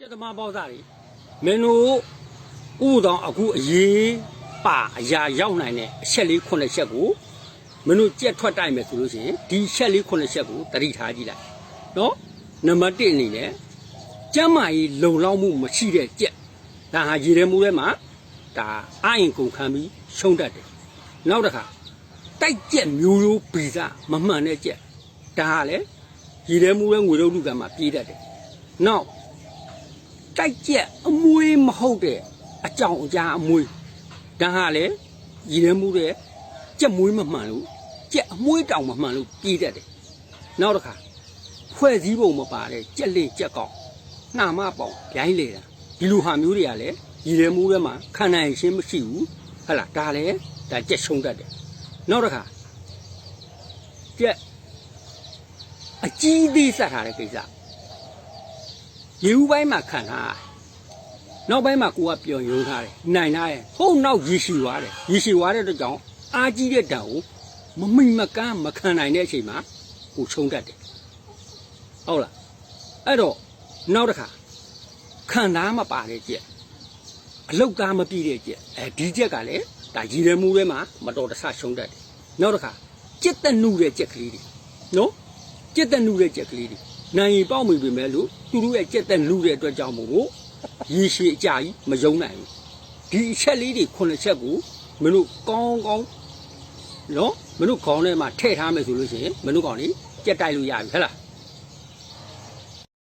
ကျက်သမားပေါသားတွေမင်းတို့ဥပဒေအခုအရေးပါအရာရောက်နိုင်တဲ့အချက်လေးခုနှစ်ချက်ကိုမင်းတို့ကြက်ထွက်တိုက်မယ်ဆိုလို့ရှိရင်ဒီချက်လေးခုနှစ်ချက်ကိုတတိထားကြည့်လိုက်နော်နံပါတ်1အနေနဲ့ကျမ်းမာရေးလုံလောက်မှုမရှိတဲ့ကြက်ဒါဟာရေထဲမှုထဲမှာဒါအရင်ကုန်ခံပြီးရှုံးတတ်တယ်နောက်တစ်ခါတိုက်ကြက်မျိုးရိုးဗီဇမမှန်တဲ့ကြက်ဒါဟာလေရေထဲမှုထဲငွေရုပ်လူကမှာပြေးတတ်တယ်နောက် တိုက်ကြက်အမွေးမဟုတ်တဲ့အကြောင်အကြားအမွေးဒါဟာလေရည်ရမှုတဲ့ကြက်မွေးမမှန်လို့ကြက်အမွေးတောင်မမှန်လို့ပြေးတတ်တယ်နောက်တစ်ခါဖွဲ့စည်းပုံမပါတဲ့ကြက်လေးကြက်ကောက်နှာမပေါင်ဗျိုင်းလေတာဒီလိုဟာမျိုးတွေကလည်းရည်ရမှုထဲမှာခံနိုင်ရှင်းမရှိဘူးဟဟလားဒါလည်းဒါကြက်ရှုံးတတ်တယ်နောက်တစ်ခါကြက်အကြီးသေးဆက်ထားတဲ့ကိစ္စ ရေဦးပိုင်းမှာခံထားရတယ်နောက်ပိုင်းမှာကိုကပြော်ရုံထားတယ်နိုင်ထားတယ်ဟုတ်နောက်ရေရှည်သွားတယ်ရေရှည်သွားတဲ့အတွက်ကြောင့်အားကြီးတဲ့တံကိုမမိမကန်းမခံနိုင်တဲ့အချိန်မှာကိုချုံတတ်တယ်ဟုတ်လားအဲ့တော့နောက်တစ်ခါခံသားမပါတဲ့ကြက်အလုတ်သားမပြည့်တဲ့ကြက်အဲဒီကြက်ကလည်းဒါရည်ရမှုထဲမှာမတော်တဆရှုံးတတ်တယ်နောက်တစ်ခါကြက်တက်နှုတဲ့ကြက်ကလေးတွေနော်ကြက်တက်နုတဲ့ကြက်ကလေးတွေ နိုင်ရင်ပေါက်မိပြီမဲ့လို့သူတို့ရဲ့ကြက်တက်နုတဲ့အတွက်ကြောင့်မို့လို့ရေရှည်အကြာကြီးမယုံနိုင်ဘူးဒီအချက်လေးတွေခုနှစ်ချက်ကိုမင်းတို့ကောင်းကောင်းနော်မင်းတို့ခေါင်းထဲမှာထည့်ထားမယ်ဆိုလို့ရှိရင်မင်းတို့ကောင်လေးကြက်တိုက်လို့ရပြီဟဲ့လား